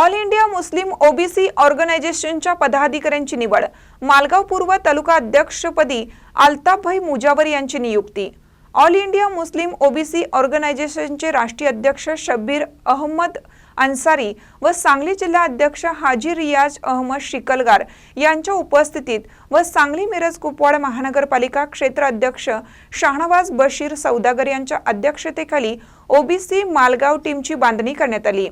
All India Muslim OBC ऑर्गनायझेशनच्या पदाधिकाऱ्यांची निवड मालगाव पूर्व तालुका अध्यक्षपदी अल्ताफभाई मुजावर यांची नियुक्ती. ऑल इंडिया मुस्लिम ओबीसी ऑर्गनायझेशनचे राष्ट्रीय अध्यक्ष शब्बीर अहमद अन्सारी व सांगली जिल्हा अध्यक्ष हाजी रियाज अहमद शिकलगार यांच्या उपस्थितीत व सांगली मिरज कुपवाड महानगरपालिका क्षेत्र अध्यक्ष शाहनवाज बशीर सौदागर यांच्या अध्यक्षतेखाली ओबीसी मालगाव टीमची बांधणी करण्यात आली.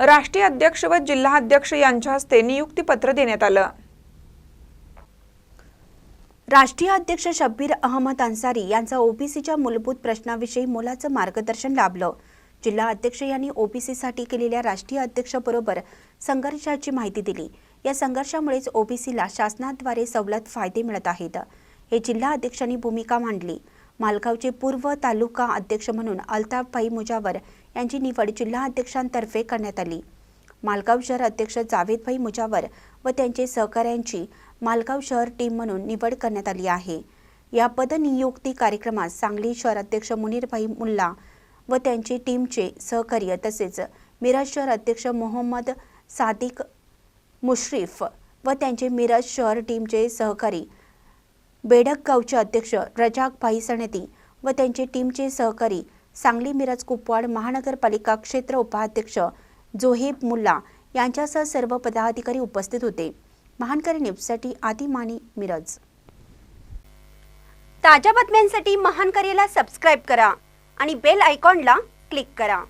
राष्ट्रीय अध्यक्ष व जिल्हा अध्यक्ष यांच्या हस्ते नियुक्तीपत्र देण्यात आलं. राष्ट्रीय अध्यक्ष शब्बीर अहमद अन्सारी यांचा ओबीसीच्या मूलभूत प्रश्नाविषयी मोलाचं मार्गदर्शन लाभलं. जिल्हा अध्यक्ष यांनी ओबीसीसाठी केलेल्या राष्ट्रीय अध्यक्षबरोबर संघर्षाची माहिती दिली. या संघर्षामुळेच ओबीसीला शासनाद्वारे सवलत फायदे मिळत आहेत. हे जिल्हा अध्यक्षांनी भूमिका मांडली. मालगावचे पूर्व तालुका अध्यक्ष म्हणून अल्ताफभाई मुजावर यांची निवड जिल्हा अध्यक्षांतर्फे करण्यात आली. मालगाव शहर अध्यक्ष जावेदभाई मुजावर व त्यांचे सहकाऱ्यांची मालगाव शहर टीम म्हणून निवड करण्यात आली आहे. या पदनियुक्ती कार्यक्रमात सांगली शहर अध्यक्ष मुनीरभाई मुल्ला व त्यांचे टीमचे सहकार्य तसेच मिरज शहर अध्यक्ष मोहम्मद सादिक मुश्रीफ व त्यांचे मिरज शहर टीमचे सहकारी बेडक गावचे अध्यक्ष रजाक भाई सणती व त्यांचे टीमचे सहकारी सांगली मिरज कुपवाड महानगरपालिका क्षेत्र उपाध्यक्ष जोहेब मुल्ला यांच्यासह सर्व पदाधिकारी उपस्थित होते. महानकरी न्यूजसाठी आदिमानी मिरज. ताज्या बातम्यांसाठी महानकरीला सबस्क्राईब करा आणि बेल आयकॉनला क्लिक करा.